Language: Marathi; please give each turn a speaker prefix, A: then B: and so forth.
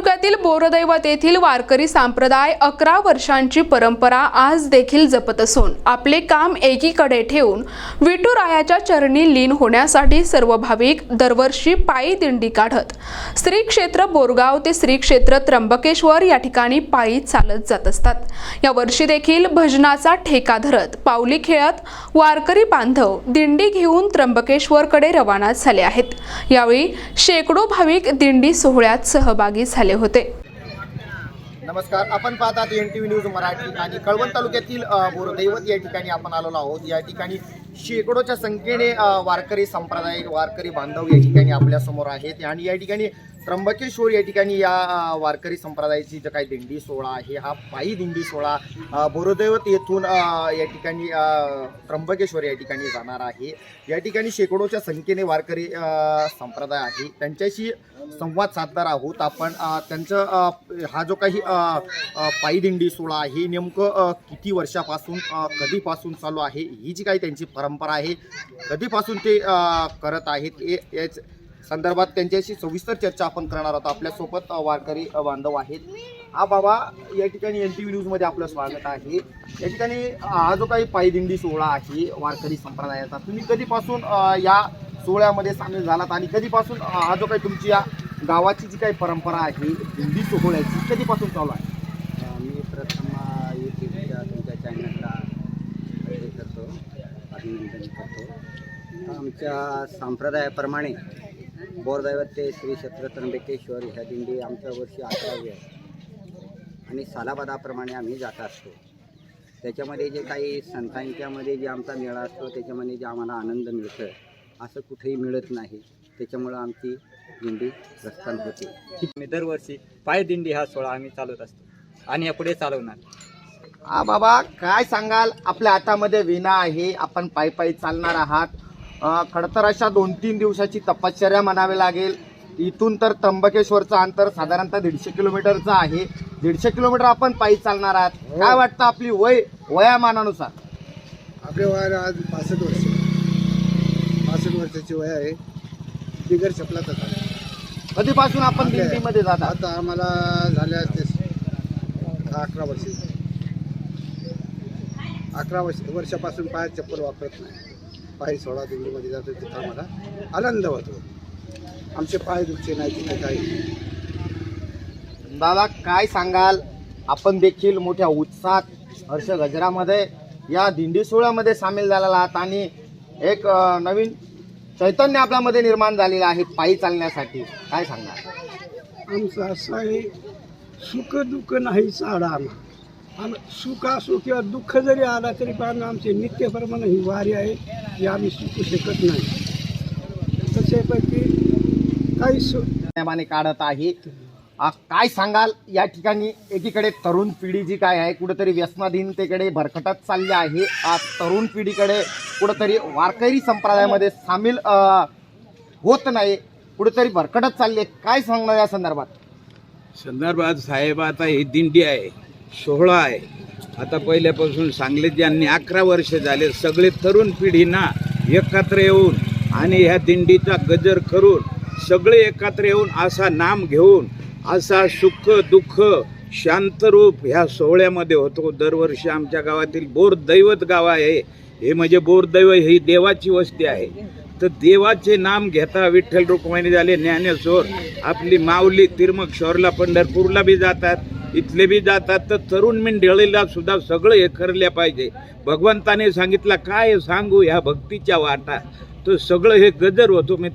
A: तालुक्यातील बोरदैवत येथील वारकरी संप्रदाय अकरा वर्षांची परंपरा आज देखील जपत असून आपले काम एकीकडे ठेवून विठुरायाच्या चरणी लीन होण्यासाठी सर्व भाविक दरवर्षी पायी दिंडी काढत श्री क्षेत्र बोरगाव ते श्री क्षेत्र त्र्यंबकेश्वर या ठिकाणी पायी चालत जात असतात. या वर्षी देखील भजनाचा ठेका धरत पावली खेळत वारकरी बांधव दिंडी घेऊन त्र्यंबकेश्वरकडे रवाना झाले आहेत. यावेळी शेकडो भाविक दिंडी सोहळ्यात सहभागी झाले होते.
B: नमस्कार आपण पाहतात N T V news Marathi आणि कळवण तालुक्यातील बोरदैवत या ठिकाणी आपण आलेलो आहोत. या ठिकाणी शेकडोच्या संख्येने वारकरी संप्रदाय वारकरी बांधव या ठिकाणी आपल्यासमोर आहेत. आणि या ठिकाणी त्र्यंबकेश्वर या ठिकाणी या वारकरी संप्रदायाची जो काही दिंडी सोहळा आहे हा पायी दिंडी सोहळा बोरदैवत येथून या ठिकाणी त्र्यंबकेश्वर या ठिकाणी जाणार आहे. या ठिकाणी शेकडोच्या संख्येने वारकरी संप्रदाय आहे. त्यांच्याशी संवाद साधणार आहोत आपण. त्यांचं हा जो काही अ, पायी दिंडी सोहळा आहे नेमकं किती वर्षापासून कधीपासून चालू आहे? ही जी काही त्यांची परंपरा आहे कधीपासून ते करत आहेत हे याच संदर्भात त्यांच्याशी सविस्तर चर्चा आपण करणार आहोत. आपल्यासोबत वारकरी बांधव आहेत. हा बाबा या ठिकाणी एन टी व्ही न्यूजमध्ये आपलं स्वागत आहे. या ठिकाणी हा जो काही पायदिंडी सोहळा आहे वारकरी संप्रदायाचा तुम्ही कधीपासून या सोहळ्यामध्ये सामील झालात आणि कधीपासून हा जो काही तुमची या गावाची जी काही परंपरा आहे दिंडी सोहळ्याची कधीपासून चालू आहे?
C: मी प्रथम अ, यूट्यूबच्या तुमच्या चॅनलला हे करतो अभिनंदन करतो. आमच्या संप्रदायाप्रमाणे बोरदैवत ते श्री क्षेत्र त्र्यंबकेश्वर ह्या दिंडी आमच्या वर्षी अकरावी आहे. आणि सालाबादाप्रमाणे आम्ही जात असतो. त्याच्यामध्ये जे काही संतांच्यामध्ये जे आमचा मेळा असतो त्याच्यामध्ये जे आम्हाला आनंद मिळतं असं कुठेही मिळत नाही. त्याच्यामुळं आमची दिंडी प्रस्थान होते. आम्ही दरवर्षी पायदिंडी हा सोहळा आम्ही चालवत असतो. आणि यापुढे चालवणार.
B: हा बाबा काय सांगाल? आपल्या हातामध्ये विणा आहे. आपण पायी पायी चालणार आहात. अं, खरं तर अशा दोन तीन दिवसाची तपश्चर्या म्हणावी लागेल. इथून तर त्र्यंबकेश्वरचं अंतर साधारणतः दीडशे किलोमीटरचं आहे. दीडशे किलोमीटर आपण पायी चालणार आहात. काय वाटतं आपली वय वयामानानुसार?
D: आपले वय आज पासष्ट वर्ष. पासष्ट वर्षाची वय आहे. बिगर चपलाच आता
B: कधीपासून आपण
D: आपल्या-
B: दिंडीमध्ये जातात
D: आता आम्हाला झाल्या ते अकरा वर्ष. अकरा वर्ष वर्षापासून पाय चप्पल वापरत नाही. पाय सोळा दिंडीमध्ये जातो तिथं आम्हाला. आनंद होतो. आमचे पाय दुखचे नाही तिथे काही
B: दादा काय सांगाल? आपण देखील मोठ्या उत्साहात हर्ष गजरामध्ये या दिंडी सोहळ्यामध्ये सामील झालेला आहात आणि एक अं, नवीन चैतन्य आपल्यामध्ये निर्माण झालेलं आहे पायी चालण्यासाठी. काय सांगाल
E: आमचं असं आहे सुख दुःख नाही साडा आम्हा आम सुख असो किंवा दुःख जरी आला तरी पण आमचे नित्यप्रमाणे ही वारी आहे ही आम्ही शिकू शकत नाही. तसेपैकी काही सु
B: काढत आहे. आ, काय सांगाल? या ठिकाणी एकीकडे तरुण पिढी जी काय आहे कुठेतरी व्यसनाधीनतेकडे भरकटत चालली आहे. आ, तरुण पिढीकडे कुठेतरी वारकरी संप्रदायामध्ये सामील अ, होत नाही कुठेतरी भरकटत चालली आहे. काय सांगणार या संदर्भात?
F: संदर्भात साहेब आता ही दिंडी आहे सोहळा आहे. आता पहिल्यापासून सांगलीत ज्यांनी अकरा वर्ष झाले सगळे तरुण पिढींना एकत्र येऊन आणि ह्या दिंडीचा गजर करून सगळे एकत्र येऊन असा नाम घेऊन असा सुख दुःख शांतरूप ह्या सोहळ्यामध्ये होतो. दरवर्षी आमच्या गावातील बोरदैवत गाव आहे. हे म्हणजे बोरदैव ही देवाची वस्ती आहे. तर देवाचे नाम घेता विठ्ठल रुक्मिणी झाले ज्ञानेश्वर आपली माऊली तिरमक शौरला पंढरपूरला बी जातात इथले बी जातात. तर तरुण मंडळीला सुद्धा सगळं हे करल्या पाहिजे. भगवंताने सांगितलं काय सांगू ह्या भक्तीच्या वाटा? तर सगळं हे गजर होतो. मी